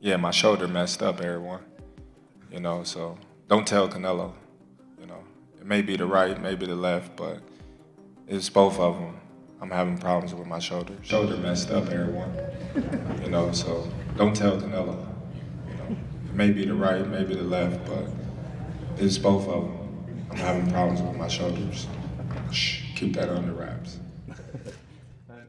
yeah, my shoulder messed up, everyone. You know, so don't tell Canelo. You know, it may be the right, maybe the left, but it's both of them. I'm having problems with my shoulder. Shoulder messed up, everyone. You know, so don't tell Canelo. You know, it may be the right, maybe the left, but it's both of them. I'm having problems with my shoulders. Shh, keep that under wraps.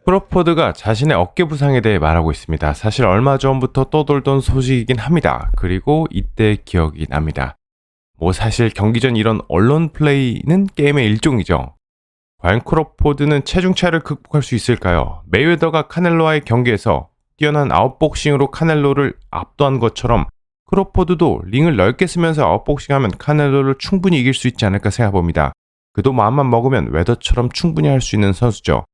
크로포드가 자신의 어깨 부상에 대해 말하고 있습니다. 사실 얼마 전부터 떠돌던 소식이긴 합니다. 그리고 이때 기억이 납니다. 뭐 사실 경기 전 이런 언론 플레이는 게임의 일종이죠. 과연 크로포드는 체중 차를 극복할 수 있을까요? 메이웨더가 카넬로와의 경기에서 뛰어난 아웃복싱으로 카넬로를 압도한 것처럼 크로포드도 링을 넓게 쓰면서 아웃복싱하면 카넬로를 충분히 이길 수 있지 않을까 생각해봅니다. 그도 마음만 먹으면 웨더처럼 충분히 할 수 있는 선수죠.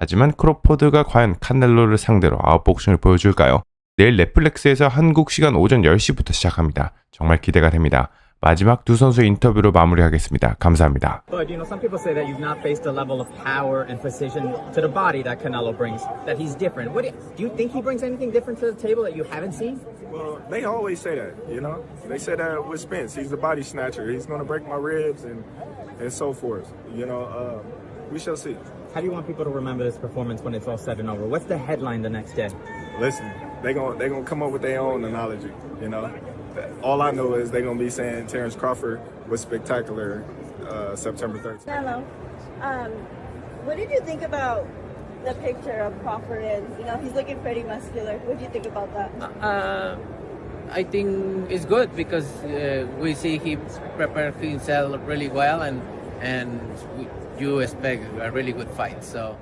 하지만 크로포드가 과연 카넬로를 상대로 아웃복싱을 보여줄까요? 내일 넷플릭스에서 한국 시간 오전 10시부터 시작합니다. 정말 기대가 됩니다. 마지막 두 선수의 인터뷰로 마무리하겠습니다. 감사합니다. But you know, some people say that you've not faced the level of power and precision to the body that Canelo brings. That he's different. What do you, do you think he brings anything different to the table that you haven't seen? Well, they always say that, you know. They say that with Spence. He's a body snatcher. He's going to break my ribs and and so forth. You know, uh, we shall see. How do you want people to remember this performance when it's all said and over? What's the headline the next day? Listen, they're going they gonna come up with their own analogy. You know, all I know is they're gonna be saying Terrence Crawford was spectacular uh, September 13th. Hello. Um, what did you think about the picture of Crawford and you know he's looking pretty muscular. What do you think about that? Uh, I think it's good because uh, we see he prepare himself really well and and you expect a really good fight. So